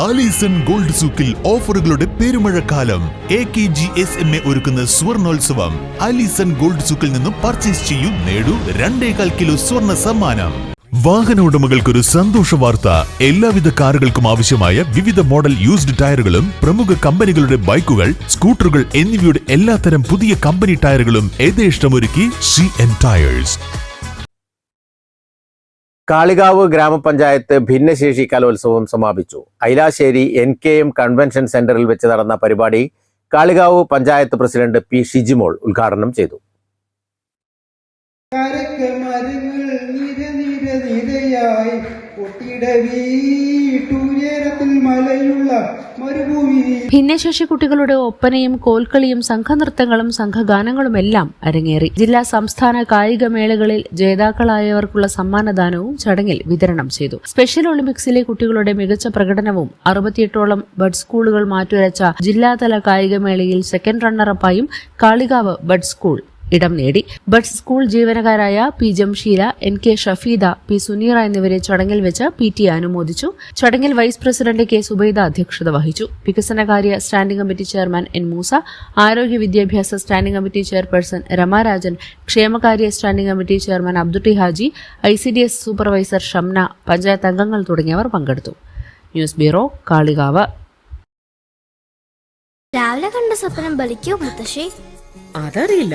Alison gold സൂക്കിൽ ഓഫറുകളുടെ പെരുമഴക്കാലം. A K G S M A ഒരുക്കുന്ന സ്വർണോത്സവം. ആലീസൺ ഗോൾഡ് സൂക്കിൽ നിന്നും പർച്ചേസ് ചെയ്യൂ നേടൂ രണ്ടേകാൽ കിലോ സ്വർണ സമ്മാനം. വാഹന ഉടമകൾക്കൊരു സന്തോഷ വാർത്ത. എല്ലാവിധ കാറുകൾക്കും ആവശ്യമായ വിവിധ മോഡൽ യൂസ്ഡ് ടയറുകളും പ്രമുഖ കമ്പനികളുടെ ബൈക്കുകൾ സ്കൂട്ടറുകൾ എന്നിവയുടെ എല്ലാത്തരം പുതിയ കമ്പനി ടയറുകളും യഥേഷ്ടമൊരുക്കി സി എൻ ടയേഴ്സ് കാളികാവ് ഗ്രാമപഞ്ചായത്ത് ഭിന്നശേഷി കലോത്സവം സമാപിച്ചു. Ailassery N K M convention സെന്ററിൽ വെച്ച് നടന്ന പരിപാടി കാളികാവ് പഞ്ചായത്ത് പ്രസിഡന്റ് പി ഷിജിമോൾ ഉദ്ഘാടനം ചെയ്തു. നിര നിര നിരയായി ഭിന്നശേഷി കുട്ടികളുടെ ഒപ്പനയും കോൽക്കളിയും സംഘനൃത്തങ്ങളും സംഘഗാനങ്ങളുമെല്ലാം അരങ്ങേറി. ജില്ലാ സംസ്ഥാന കായികമേളകളിൽ ജേതാക്കളായവർക്കുള്ള സമ്മാനദാനവും ചടങ്ങിൽ വിതരണം ചെയ്തു. സ്പെഷ്യൽ ഒളിമ്പിക്സിലെ കുട്ടികളുടെ മികച്ച പ്രകടനവും അറുപത്തിയെട്ടോളം ബഡ് സ്കൂളുകൾ മാറ്റുരച്ച ജില്ലാതല കായികമേളയിൽ സെക്കൻഡ് റണ്ണറപ്പായും കാളികാവ് ബഡ് സ്കൂൾ ഇടം നേടി. Buds school ജീവനക്കാരായ P Jamsheela N K Shafeeda P Suneera എന്നിവരെ ചടങ്ങിൽ വെച്ച് പി ടി അനുമോദിച്ചു. ചടങ്ങിൽ വൈസ് പ്രസിഡന്റ് കെ സുബൈദ അധ്യക്ഷത വഹിച്ചു. വികസനകാര്യ standing committee chairman N Moosa ആരോഗ്യ വിദ്യാഭ്യാസ സ്റ്റാൻഡിംഗ് കമ്മിറ്റി ചെയർപേഴ്സൺ രമാരാജൻ ക്ഷേമകാര്യ standing committee chairman Abdutty Haji I C D S supervisor Shamna panchayat അംഗങ്ങൾ തുടങ്ങിയവർ പങ്കെടുത്തു. News bureau Kalikavu. രാവിലെ കണ്ട സ്വപ്നം ബലിക്കോ മുത്തശ്ശി? അതറിയില്ല.